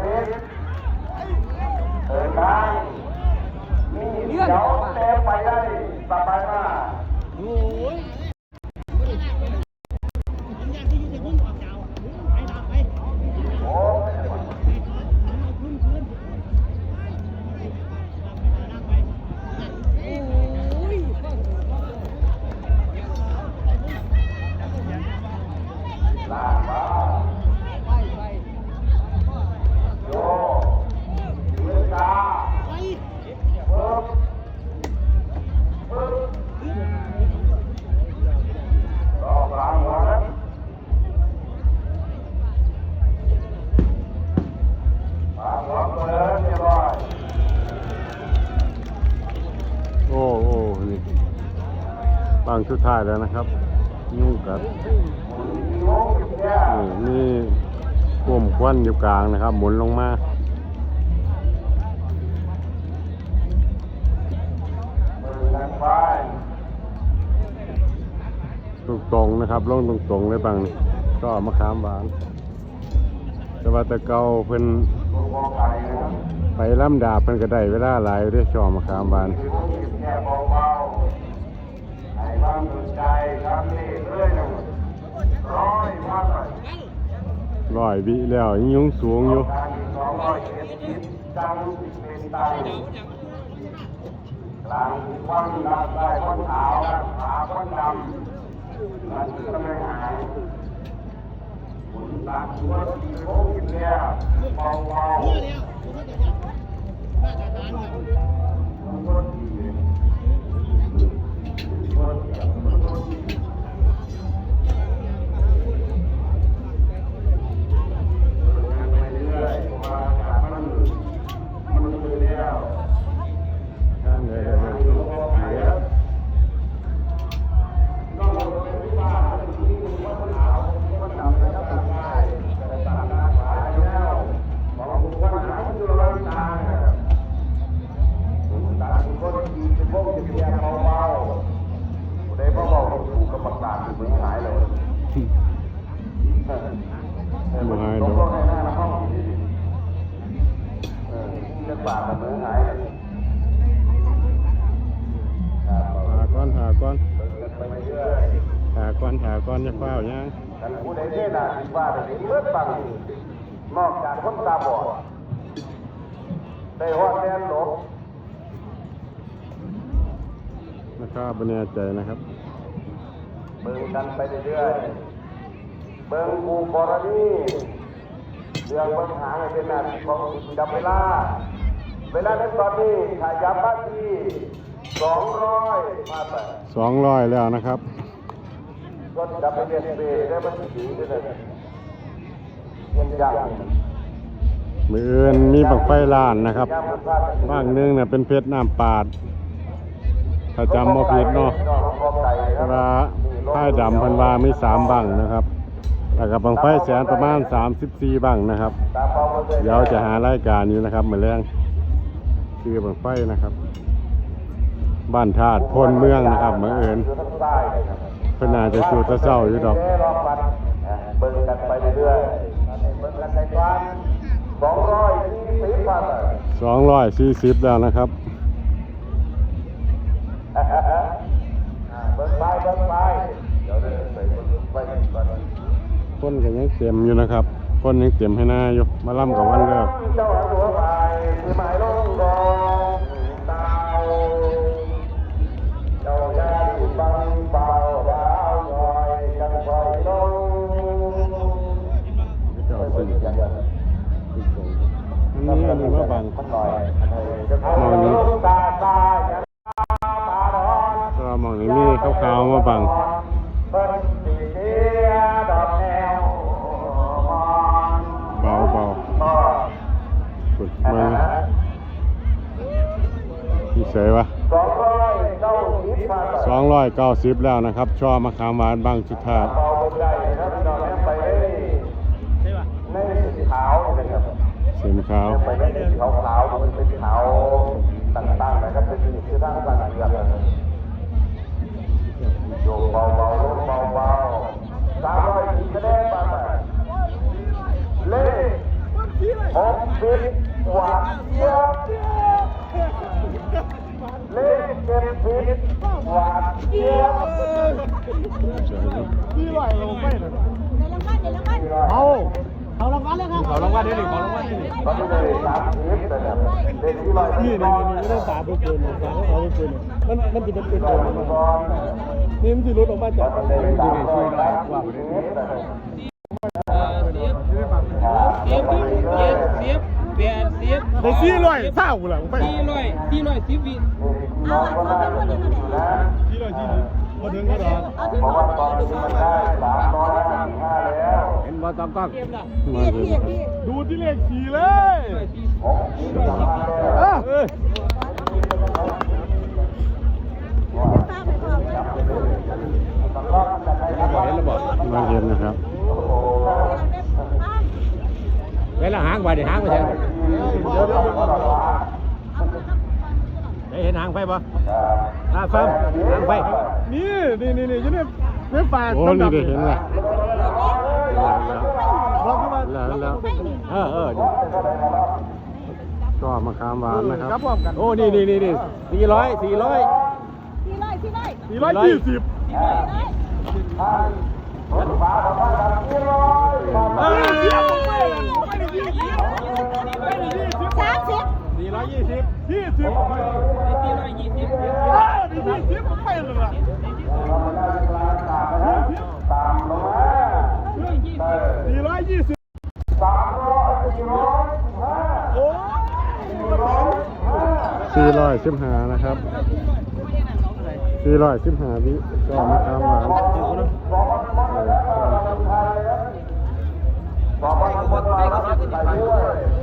เมตรเดินทางมีเดี๋ยวเตะไปได้สบายมาก โท้ายแล้วนะครับ ยุ่งกัดนี่นี่กลมควันอยู่กลางนะครับ หมุนลงมามือกันไปตรงนะครับลงตรงๆเลยบังนี่ก็มะขามหวานแต่ว่าต่เกาเพิ่นไปล่ำดาบเพิ่นก็ได้เวลาหลายอยู่เด้อชอมะขามหวาน คือต้องหยิบแค่เบาๆให้ความสนใจครับนี่เรื่อยหนึ่งร้อยมากเลยร้อยวิแล้วยังยุ่งสูงอยู่การสองร้อยเจ็ดสิบจังเป็นตังกลางควันดำได้ควันขาวครับขาควันดำนั่นคือไม่หายหมุนตักหัวที่โค้งกินแล้วเบาๆ หายเลยบ่หายลดงอกรถให้หน้าแล้วห้องดีเออเรื่องปากกับมือหายเลยครับหาก้อนหาก้อนไปเรื่อยหาก้อนหาก้อนจะเฝ้ายังท่านผู้ใดเทศนาสิว่าได้เห็นเมื่อฟังนอกจากคนตาบอดได้ฮอดแดนหลบนะครับบ่แน่ใจนะครับ เบิ่งกันไปเรื่อยๆเบิ่งกูกรณีเรื่องปัญหาให้เป็นหน้าที่ของจับเวลา เวลาในตอนนี้ถ้ายับบ้านที่สองร้อยมาไปสองร้อยแล้วนะครับก็จับไปเรียนเบได้มันถึงได้เลยยังยากมืออื่นมีบังไฟล้านนะครับยากมันพลาดบ้างหนึงเนี่ยเป็นเพชรน้ำปาดถ้าจำบ่ผิดเนาะเวลา ป้าดำพันวามีสามบังนะครับแล้วก็บังไฟแสนประมาณ34บังนะครับ เดี๋ยวจะหารายการอยู่นะครับเหมือนแรงคือบังไฟนะครับ บ้านธาตุพลเมืองนะครับมืออื่นอยู่ทางใต้นะครับเพิ่นน่าจะสูตะเศร้าอยู่ดอกเบิ่งกันไปเรื่อยเบิ่งกันไปก่อนสองร้อยยี่สิบมาเลย240แล้วนะครับ คนก็ยังเต็มอยู่นะครับ คนยังเต็มให้หน้าอยู่มาล่ำกับวันเลิกเจ้าหัวไปคือหมายลงดองดาวเมาที่เสยวะสองร้อยเก้าสิบมาสองร้อยเก้าสิบแล้วนะครับช่อมะขามหวานบางจุดท่าเบาใจนะพี่น้องเนี่ยไปได้ในสีขาวนี่นะครับเส้นขาวไปได้ในสีขาวขาวๆมันเป็นขาวต่างๆนะครับเป็นสีที่ร่างต่างๆนะครับโยกเบาๆลงเบาๆสามร้อยสี่คะแนนมาใหม่เลขหกสิบ พี่ลอยลงไปเลยเดี๋ยวรางวัลเดี๋ยวรางวัลเอาเอารางวัลเลยครับเอารางวัลได้ดิเอารางวัลได้ดิตอนนี้เลยสามสิบนะครับเลขที่ร้อยนี่สี่นี่อยนี่ไม่ต้องสาบเกินสาเขาเอาเกินมันมันจะเป็นเป็นร้ตัวยมันบอลนี่มันจะรุดออกมาจากเลขสามร้อยสามสิบนะครับเสียบเจ็ดเสียบแปดเสียบไอ้ซี่ลอยเศร้าหลังไปสี่ร้อยสี่ร้อยสิบวิเอาอะเขาเป็นคนยังไงเนี่ยซี่ลอยที่นี่ มาถึงก็รอเอาที่เพราะว่าตอนนี้มันได้สามร้อยห้าสิบห้าแล้วเห็นบอลตามกล้องมาพี่ถึงพี่พี่ดูที่เลขสี่เลยหกสิบสามาเออเออป้าไปพ่อเห็นระบบมาเห็นนะครับเวลาหางไปเดี๋ยวหางไปเดี๋ยว เดี๋ยวได้เห็นหางไฟปะหาฟังหางไฟนี่นี่นี่นี่อยู่เนี่ยเนี่ยปากโอ้นี่ได้เห็นละบอกขึ้นมาแล้วแล้วเออเออนี่ช่อมะขามหวานนะคครัรับบพร้อมกันโอ้ นี่นี่นี่นี่สี่ร้อยสี่ร้อยที่ไร่ที่ไร่สี่ร้อยยี่สิบเออเยี่ยมไปไม่ได้ยี่สิบไม่ได้ยี่สิบสามสิบ สี่ร้อยยี่สิบยี่สิบสี่ร้อยยี่สิบยี่สิบไปเลยล่ะสี่ร้อยยี่สิบสามร้อยสี่ร้อยห้าสี่ร้อยสิบห้านะครับสี่ร้อยสิบห้าวิช่อมะขามหวานบอกว่าบอกว่าบอกว่าใส่ด้วย